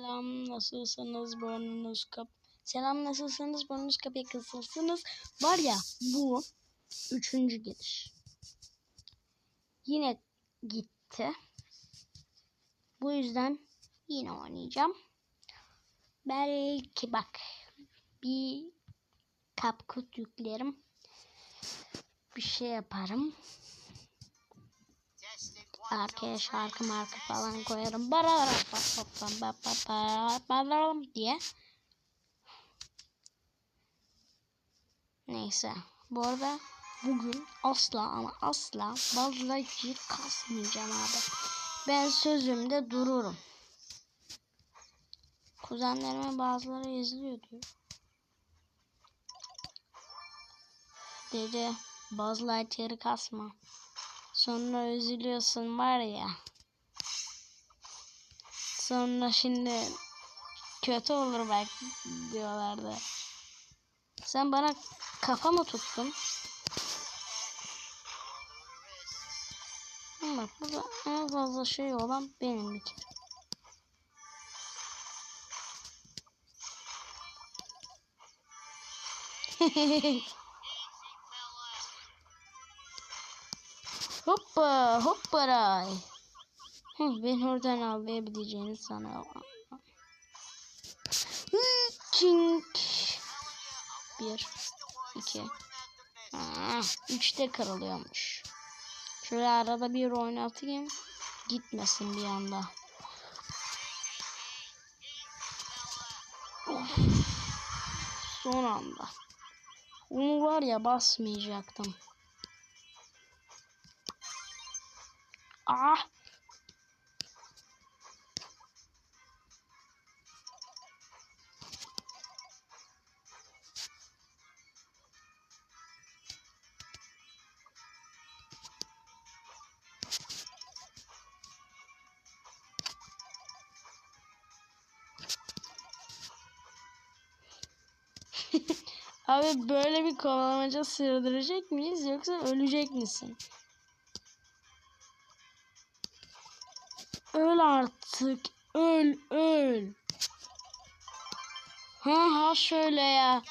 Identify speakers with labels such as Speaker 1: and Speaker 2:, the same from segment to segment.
Speaker 1: Selam nasılsınız burnunuz kap Selam nasılsınız burnunuz kapıya kısılsınız Var ya bu üçüncü giriş. Yine gitti. Bu yüzden yine oynayacağım. Belki bak bir kapkut yüklerim. Bir şey yaparım. Arkaya şarkı marka falan koyarım. Bararam diye. Neyse. Bu arada bugün asla ama asla bazıları kasmayacağım abi. Ben sözümde dururum. Kuzenlerime bazıları izliyor diyor. Dedi Buzz Lightyear'ı kasma. Sonra üzülüyorsun var ya. Sonra şimdi kötü olur bak diyorlardı. Sen bana kafa mı tuttun? Bak burada en fazla şey olan benim bir kere. Hoppa hopparay. Ben oradan avlayabileceğini sana. Çink. Bir. iki. Aa, üçte kırılıyormuş. Şöyle arada bir oynatayım. Gitmesin bir anda. Of. Son anda. Onu var ya basmayacaktım. Ah. Abi böyle bir kovalamaca sığdıracak mıyız yoksa ölecek misin? Artık. Öl öl. Ha ha şöyle ya.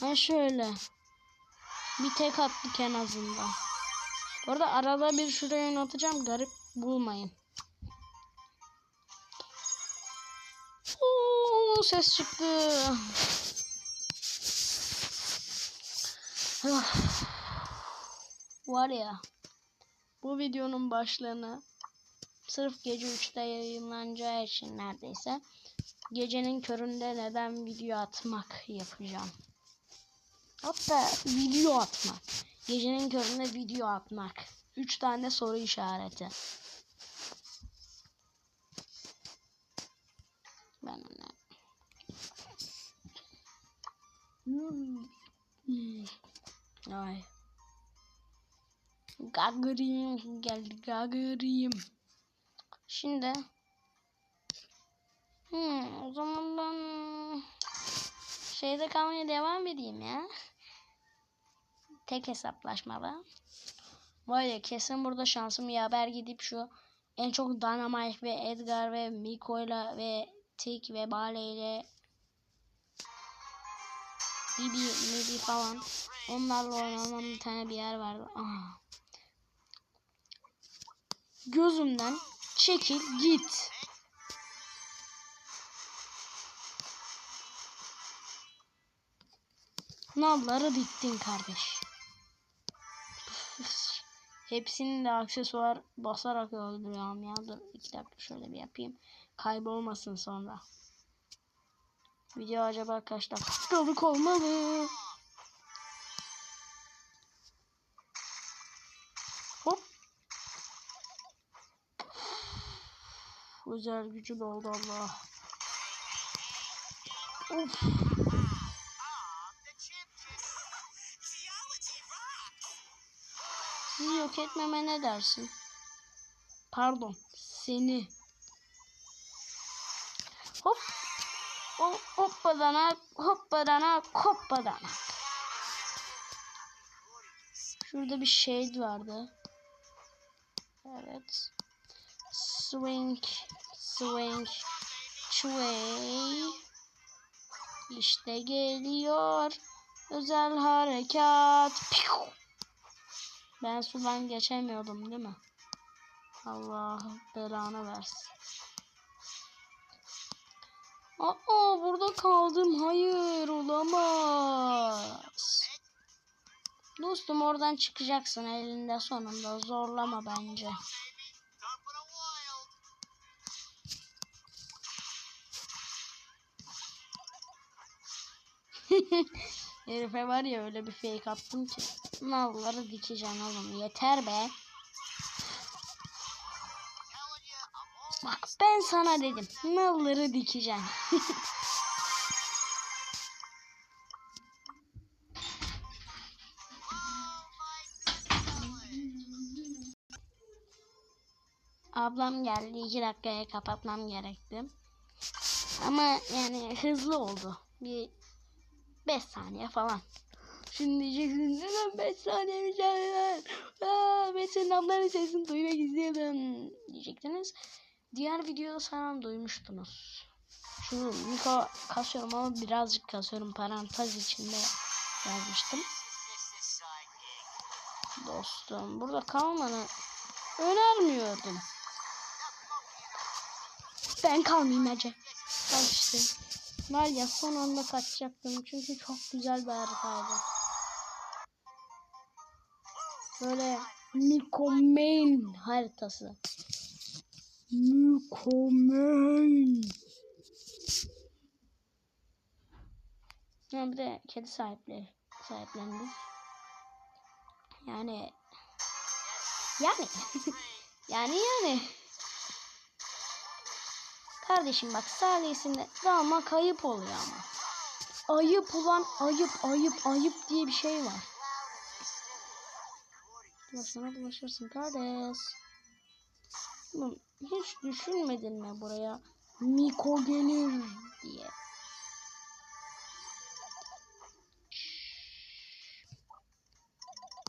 Speaker 1: Ha şöyle. Bir tek attık en azından. Bu arada arada bir şuraya oynatacağım. Garip bulmayın. Oo, ses çıktı. Var ya. Bu videonun başlığını sırf gece 3'te yayınlanacağı için neredeyse gecenin köründe neden video atmak yapacağım. Hatta video atmak. Gecenin köründe video atmak. 3 tane soru işareti. Ben ne? Hmm. Ay. Gagarim geldi Gagarim. Şimdi hmm, o zaman ben şeyde kalmaya devam edeyim ya. Tek hesaplaşmada. Var ya kesin burada şansım yaver gidip şu en çok Dynamite ve Edgar ve Miko'yla ve Tik ve Bale ile Bibi, Bibi falan onlarla oynanan bir tane bir yer vardı. Aha. Gözümden çekil git. Nalları diktin kardeş. Hepsini de aksesuar basarak öldürüyorum ya. Dur iki dakika şöyle bir yapayım. Kaybolmasın sonra. Video acaba kaç dakikalık olmalı? Özel gücü doldu Allah. Of. Sizi yok etmeme ne dersin? Pardon. Seni. Hop. O hoppadana hoppadana hoppadana. Şurada bir şey vardı. Evet. Swing. Swing. Çuey. İşte geliyor. Özel harekat. Ben sudan geçemiyordum değil mi? Allah belanı versin. Aa burada kaldım. Hayır olamaz. Dostum oradan çıkacaksın elinde sonunda. Zorlama bence. Herife var ya öyle bir fake attım ki. Nalları dikeceğim oğlum. Yeter be. Bak ben sana dedim. Nalları dikeceğim. Ablam geldi. iki dakikaya kapatmam gerekti. Ama yani hızlı oldu. Bir 5 saniye falan. Şimdi diyeceksin neden 5 saniye mi? Aa, ben senin ablanın sesini duymak istiyorum diyecektiniz. Diğer videoda sanırım duymuştunuz. Şu Miko kasıyorum ama birazcık kasıyorum parantez içinde yazmıştım. Dostum burada kalmanı önermiyordum. Ben kalmayayım Ece. Bak işte. Var ya son anda kaçacaktım çünkü çok güzel bir haritaydı. Böyle mükemmel haritası. Mükemmel. Ya bir de kedi sahipleri sahiplendim. Yani yani yani yani Kardeşim bak sayesinde dalma kayıp oluyor ama. Ayıp ulan ayıp ayıp ayıp diye bir şey var. Bulaşana bulaşırsın kardeş. Hiç düşünmedin mi buraya Miko gelir diye.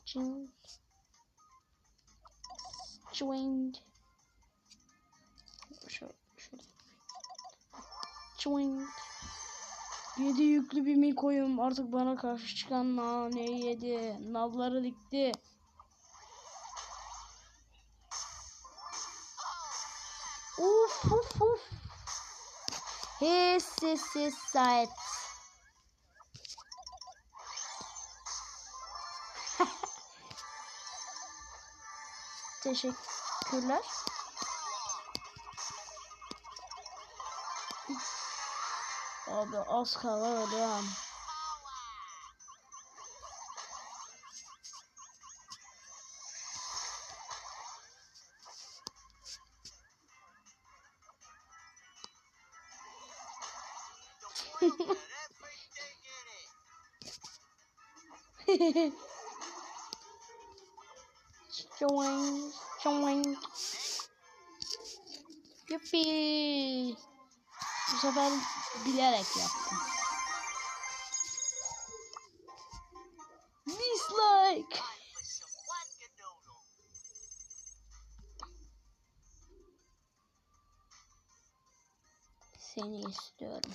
Speaker 1: Çing. Swing. Swing. Yedi yüklü bir Miko'yum. Artık bana karşı çıkan naneyi yedi. Nalları dikti. Uf uf uf. Hiss hiss hiss sait. Teşekkürler. Abi az kala ölüyorum. Join, join. Yuppie. Bu sefer bilerek yaptım. Dislike. Seni istiyorum.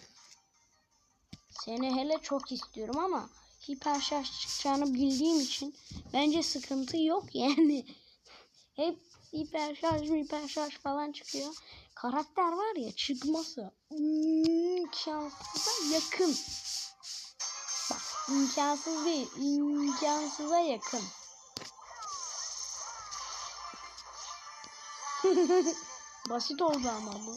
Speaker 1: Seni hele çok istiyorum ama hiper şarj çıkacağını bildiğim için bence sıkıntı yok yani. Hep hiper şarj hiper şarj falan çıkıyor. Karakter var ya çıkması imkansıza yakın. Bak imkansız değil imkansıza yakın. Basit oldu ama bu.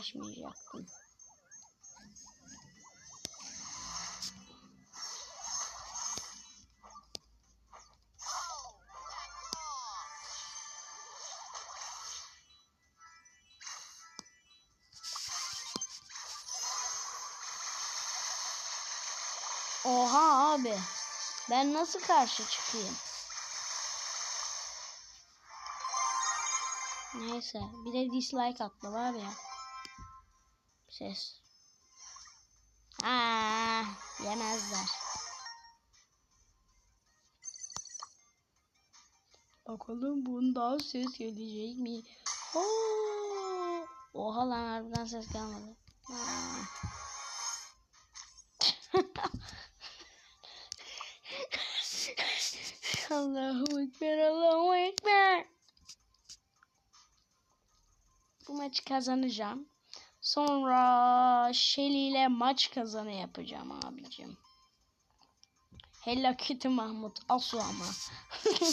Speaker 1: Benimle uğraşmayacaktın. Oha abi. Ben nasıl karşı çıkayım? Neyse. Bir de dislike attı var ya. Ses. Aa, yemezler. Bakalım bundan ses gelecek mi? Oo! Oha lan harbiden ses gelmedi. Aa. Allahu Ekber, Allahu Ekber. Bu maçı kazanacağım. Sonra Shelly ile maç kazanı yapacağım abicim. Hello Kitty Mahmut. Asu ama.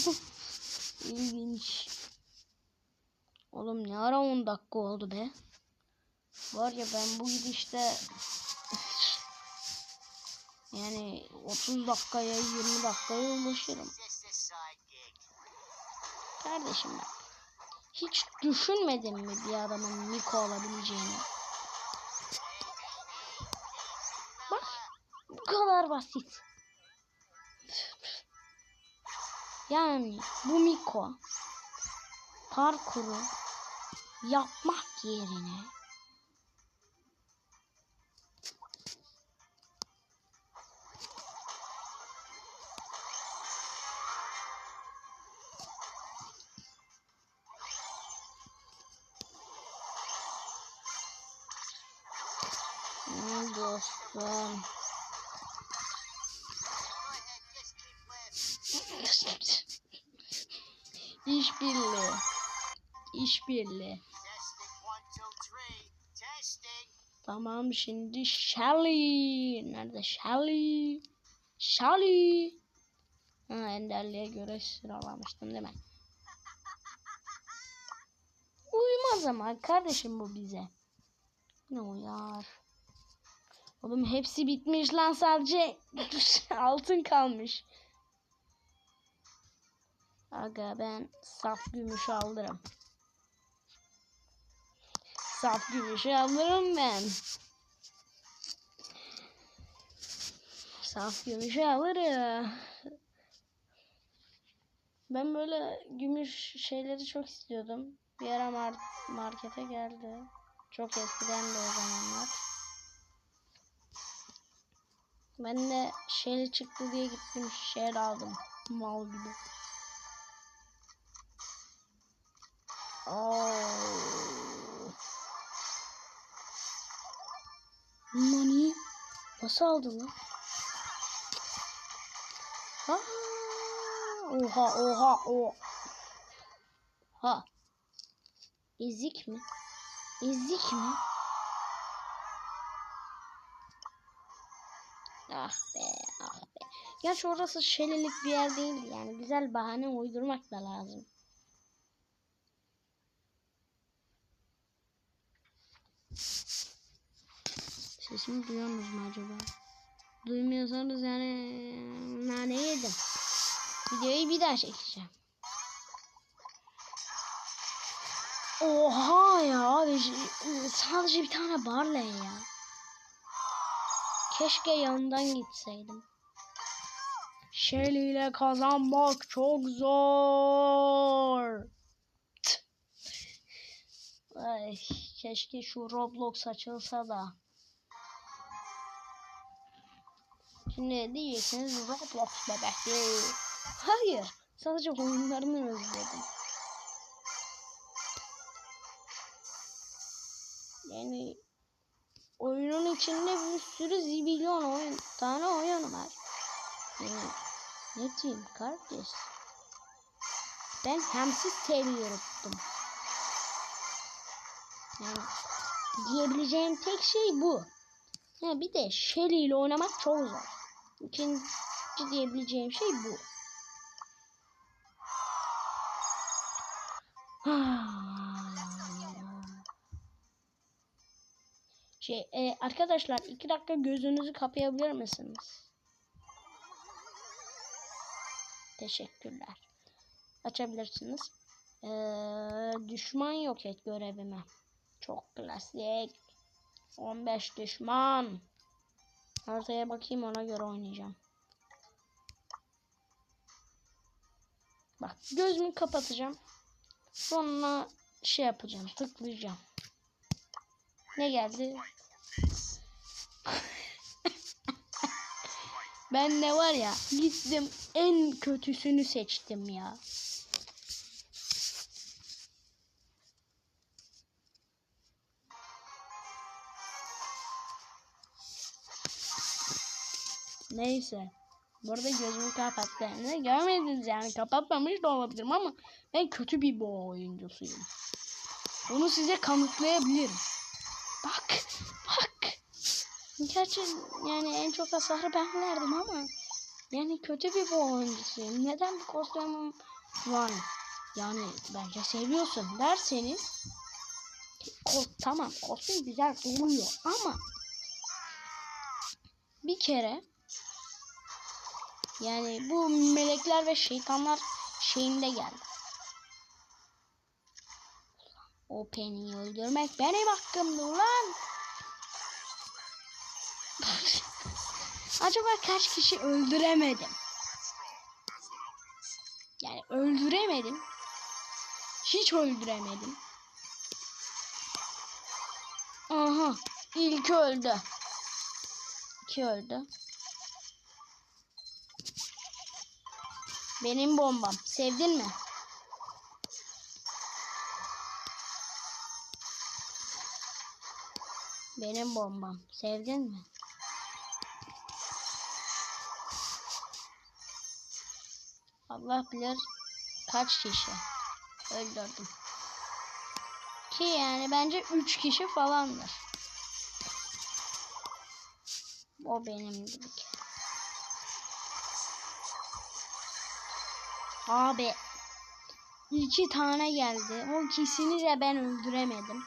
Speaker 1: İlginç. Oğlum ne ara 10 dakika oldu be. Var ya ben bu gidişte yani 30 dakikaya 20 dakikaya ulaşırım. Kardeşim bak. Hiç düşünmedin mi bir adamın Miko olabileceğini? Kadar basit. Yani bu Miko parkuru yapmak yerine İşbirliği. İşbirliği. Tamam şimdi Shelly. Nerede Shelly? Shelly. Ha, enderliğe göre sıralamıştım değil mi? Uymaz ama kardeşim bu bize. Ne uyar? Oğlum hepsi bitmiş lan sadece altın kalmış. Aga ben saf gümüş alırım. Saf gümüşü alırım ben. Saf gümüşü alırım. Ben böyle gümüş şeyleri çok istiyordum. Bir ara mar- markete geldi. Çok eskiden de o zamanlar. Ben de şeyli çıktı diye gittim şey aldım. Mal gibi. Oo. Nani? Nasıl aldı lan? Ha. Oha oha oha. Ha. Ezik mi? Ezik mi? Ah be ah be. Gerçi orası şelilik bir yer değil yani. Güzel bahane uydurmak da lazım. Sesimi duyuyorsunuz mu acaba? Duymuyorsanız yani nane yedim. Videoyu bir daha çekeceğim. Oha ya. Sadece bir tane Barley ya. Keşke yanından gitseydim. Shelly ile kazanmak çok zor. Ay, keşke şu Roblox açılsa da. Şimdi diyeceksiniz Roblox bebekti. Hayır. Sadece oyunlarını özledim. Yani oyunun içinde bir sürü zibilyon oyun, tane oyun var. Yani ne diyeyim kardeş? Ben hemsiz seviyorum. Yani diyebileceğim tek şey bu. Ha, bir de Shelly ile oynamak çok zor. İkinci diyebileceğim şey bu. Şey, e, arkadaşlar iki dakika gözünüzü kapayabilir misiniz? Teşekkürler. Açabilirsiniz. Ee, düşman yok et görevime. Çok klasik. 15 düşman. Haritaya bakayım ona göre oynayacağım. Bak gözümü kapatacağım. Sonra şey yapacağım. Tıklayacağım. Ne geldi? ben de var ya gittim en kötüsünü seçtim ya. Neyse. Bu arada gözümü kapattığını görmediniz yani kapatmamış da olabilirim ama ben kötü bir boğa oyuncusuyum. Bunu size kanıtlayabilirim. Bak, bak. Gerçi yani en çok hasarı ben verdim ama yani kötü bir boğa oyuncusuyum. Neden bir kostümüm var? Yani bence seviyorsun derseniz ko tamam kostüm güzel oluyor ama bir kere yani bu melekler ve şeytanlar şeyinde geldi. O Penny'yi öldürmek benim hakkımdı ulan. Acaba kaç kişi öldüremedim? Yani öldüremedim. Hiç öldüremedim. Aha. ilk öldü. İki öldü. Benim bombam. Sevdin mi? Benim bombam. Sevdin mi? Allah bilir kaç kişi öldürdüm. Ki yani bence 3 kişi falandır. O benim dedik. Abi iki tane geldi. O ikisini de ben öldüremedim.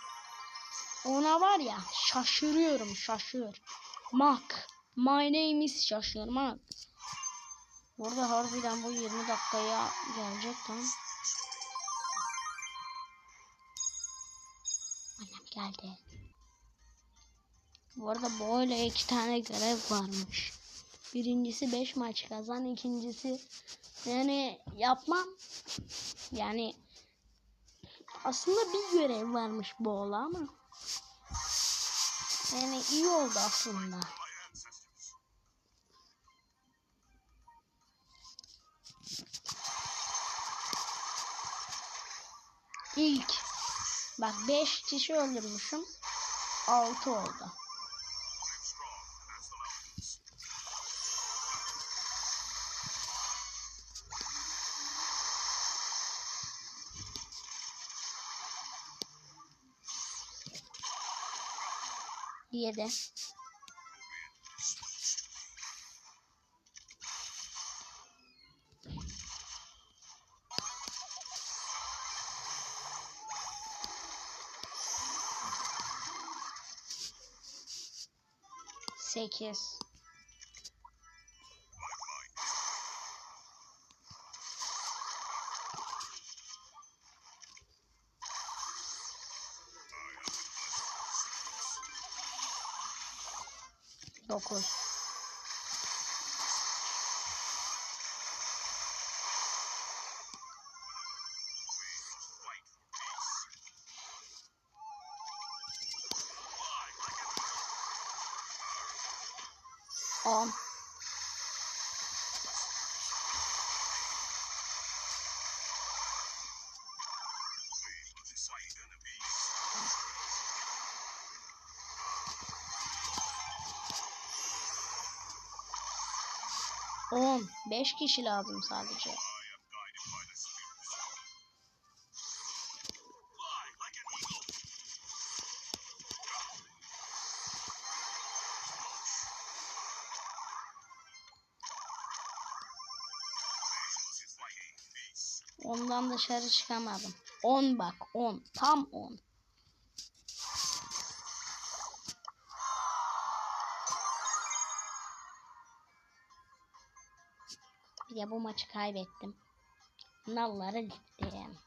Speaker 1: Ona var ya şaşırıyorum şaşır. Mak. My name is şaşırmak. Burada harbiden bu 20 dakikaya gelecek tam. Annem geldi. Bu arada böyle iki tane görev varmış. Birincisi 5 maç kazan, ikincisi yani yapmam. Yani aslında bir görev varmış bu ola ama yani iyi oldu aslında. İlk bak 5 kişi öldürmüşüm. 6 oldu. Yedi. Sekiz. 9 5 kişi lazım sadece. Ondan dışarı çıkamadım. 10 bak 10. Tam 10. De bu maçı kaybettim. Nalları gittim.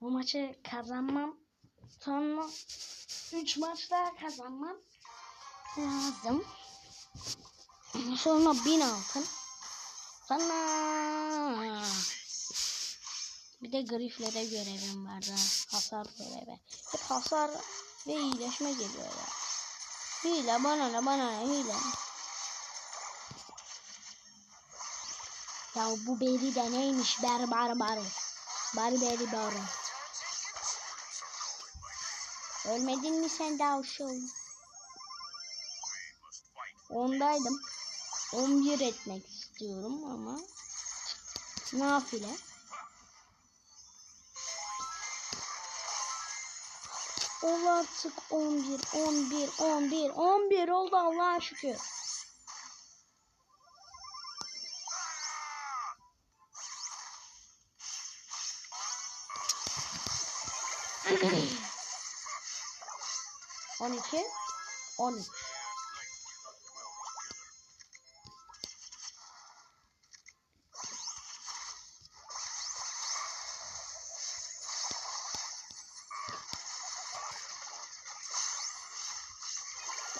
Speaker 1: Bu maçı kazanmam. Sonra 3 maç daha kazanmam lazım. Sonra 1000 altın. Sana. Bir de griflere görevim vardı. Hasar görevi. Hep hasar ve iyileşme geliyor ya. Hile bana ne bana ne hile. Ya bu beri de neymiş ber bar bar. Bar beri bar. Ölmedin mi sen daha şu? Ondaydım. 11 etmek istiyorum ama nafile. Ol artık 11, 11, 11, 11 oldu Allah'a şükür. On iki, on üç.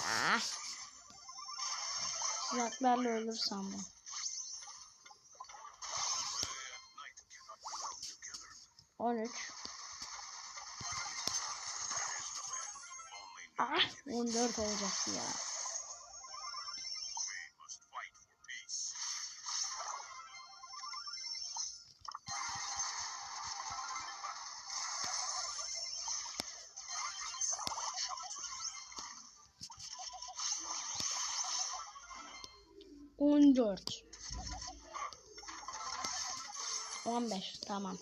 Speaker 1: Ah. Tuzaklarla ölür sandım. On üç. Ah, on dört olacaktı ya. On dört. On beş, tamam.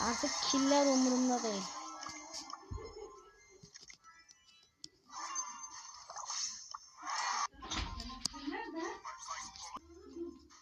Speaker 1: Artık killer umurumda değil.